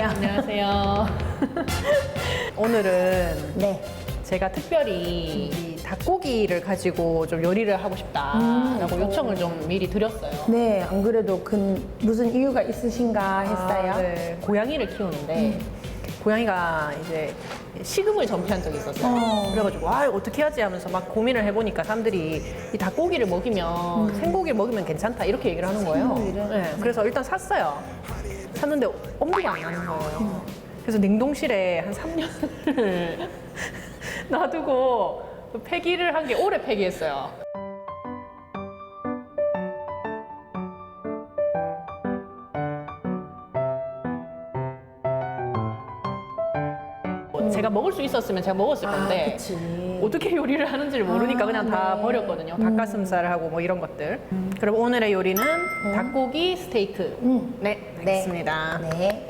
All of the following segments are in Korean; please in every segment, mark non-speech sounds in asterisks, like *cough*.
안녕하세요. 안녕하세요. *laughs* 오늘은 네. 제가 특별히 이 닭고기를 가지고 좀 요리를 하고 싶다라고 요청을 좀 미리 드렸어요. 네, 안 그래도 그 무슨 이유가 있으신가 했어요. 아, 네. 고양이를 키우는데 고양이가 이제 식음을 전폐한 적이 있었어요. 어. 그래가지고 아 어떻게 하지 하면서 막 고민을 해보니까 사람들이 이 닭고기를 먹이면 생고기를 먹이면 괜찮다 이렇게 얘기를 하는 거예요. 생고기를? 네, 그래서 일단 샀어요. 샀는데 엄두가 안 나는 거예요. 그래서 냉동실에 한 3년을 *laughs* 놔두고 폐기를 한게 올해 폐기했어요. 제가 먹을 수 있었으면 제가 먹었을 건데 아, 그치. 어떻게 요리를 하는지를 모르니까 아, 그냥 다 네. 버렸거든요. 닭가슴살을 하고 뭐 이런 것들. 그럼 오늘의 요리는 닭고기 스테이크. 음. 네, 네. 알겠습니다. 네.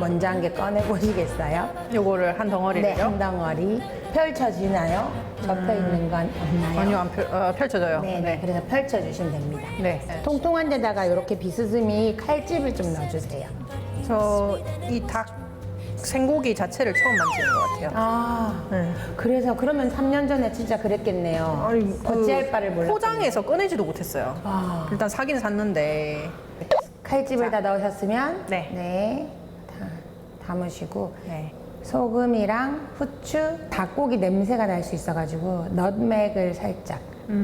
먼저 한 개 꺼내 보시겠어요? 요거를 한 네, 덩어리를요? 한 덩어리 펼쳐지나요? 접혀 있는 건 없나요? 아니요, 안 펼, 어, 펼쳐져요. 네, 네. 그래서 펼쳐주시면 됩니다. 네. 통통한 데다가 이렇게 비스듬히 칼집을 좀 넣어주세요. 저 이 닭 생고기 자체를 처음 만지는 것 같아요. 아, 네. 그래서 그러면 3년 전에 진짜 그랬겠네요. 아니, 그 어찌할 바를 몰라. 포장해서 꺼내지도 못했어요. 아. 일단 사긴 샀는데 칼집을 다 넣으셨으면 네. 네, 다 담으시고 네. 소금이랑 후추, 닭고기 냄새가 날 수 있어가지고 넛맥을 살짝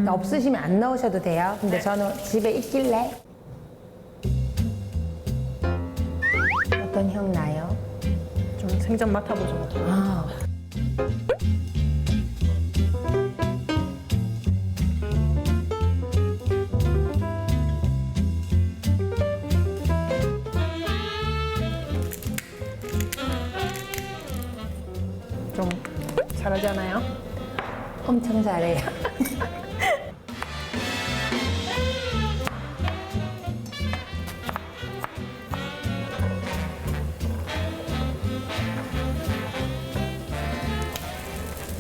없으시면 안 넣으셔도 돼요. 근데 저는 집에 있길래 어떤 향 나요? 좀 생전 맡아보죠. 아, 좀 잘하지 않아요? 엄청 잘해요. *laughs*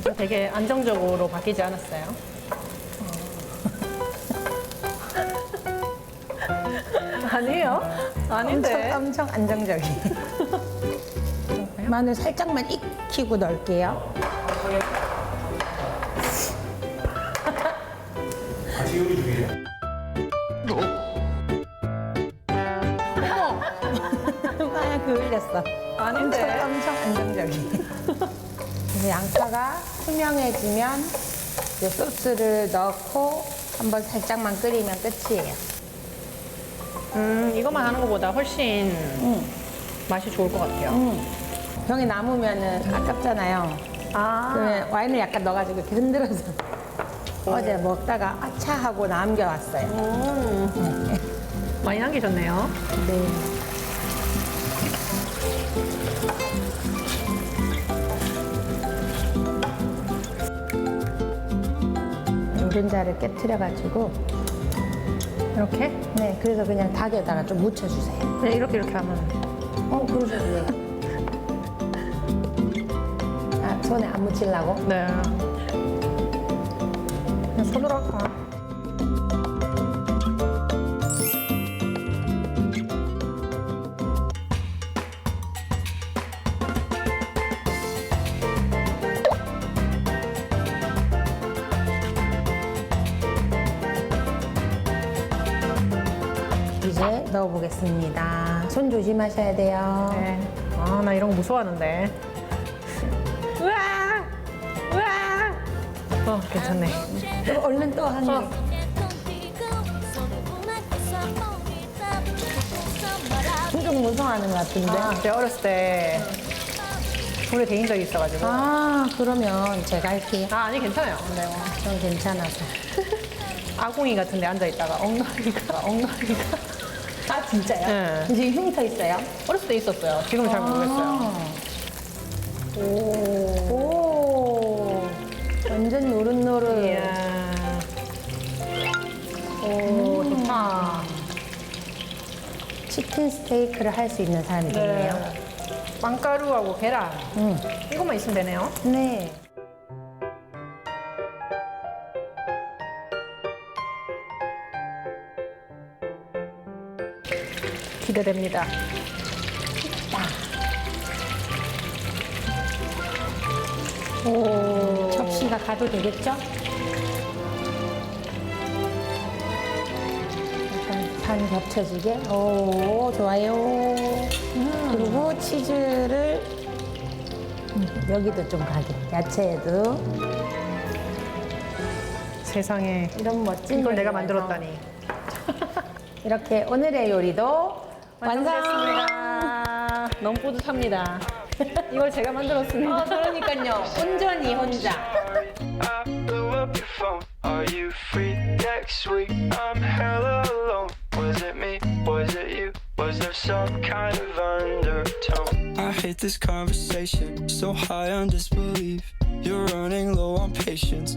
저 되게 안정적으로 바뀌지 않았어요? 어. *laughs* 아니에요? 아닌데. 엄청, 엄청 안정적이에요. *laughs* 마늘 살짝만 익히고 넣을게요. 같이 요리 중이에요? 마늘 그 흘렸어. 아닌데. 엄청. 이제 양파가 투명해지면 이제 소스를 넣고 한번 살짝만 끓이면 끝이에요. 음, 이것만 하는 것보다 훨씬 음. 맛이 좋을 것 같아요. 음. 병에 남으면은 아깝잖아요. 아, 그러면 와인을 약간 넣어가지고 이렇게 흔들어서 어제 먹다가 아차 하고 남겨왔어요. 음. 많이 남기셨네요. 네. 노른자를 깨트려가지고 이렇게? 네 그래서 그냥 닭에다가 좀 묻혀주세요. 그냥 이렇게 이렇게 하면. 어 그러셔도 돼요. 손에 안 묻히려고? 네. 그냥 손으로 할까? 이제 넣어보겠습니다. 손 조심하셔야 돼요. 네. 아, 나 이런 거 무서워하는데. 우와! 우와! 어, 괜찮네. 또 얼른 또한 개. 어. 좀 무서워하는 것 같은데. 아, 제가 어렸을 때 불에 데인 적이 있어가지고. 아, 아, 그러면 제가 할게요. 아니, 괜찮아요. 근데 뭐. 전 괜찮아서. *laughs* 아궁이 같은 데 앉아 있다가 엉덩이가, 엉덩이가. 아, 진짜요? 네. 지금 흉터 있어요? 어렸을 때 있었어요. 지금 은 잘 모르겠어요. 아. 치킨 스테이크를 할 수 있는 사람이겠네요. 네. 빵가루하고 계란 음. 이것만 있으면 되네요. 네. 기대됩니다. 오. 접시가 가도 되겠죠? 약간 반 겹쳐지게. 오, 좋아요. 그리고 치즈를 음, 여기도 좀 가게. 야채에도 세상에 이런 멋진 이걸 내가 만들었다니. *laughs* 이렇게 오늘의 요리도 완성! 완성됐습니다. 너무 뿌듯합니다. 이걸 제가 만들었습니다. 어, 그러니까요. 온전히 혼자. I blew up your phone. Are you free next week? I'm hella Was there some kind of undertone? I hate this conversation. So high on disbelief. You're running low on patience.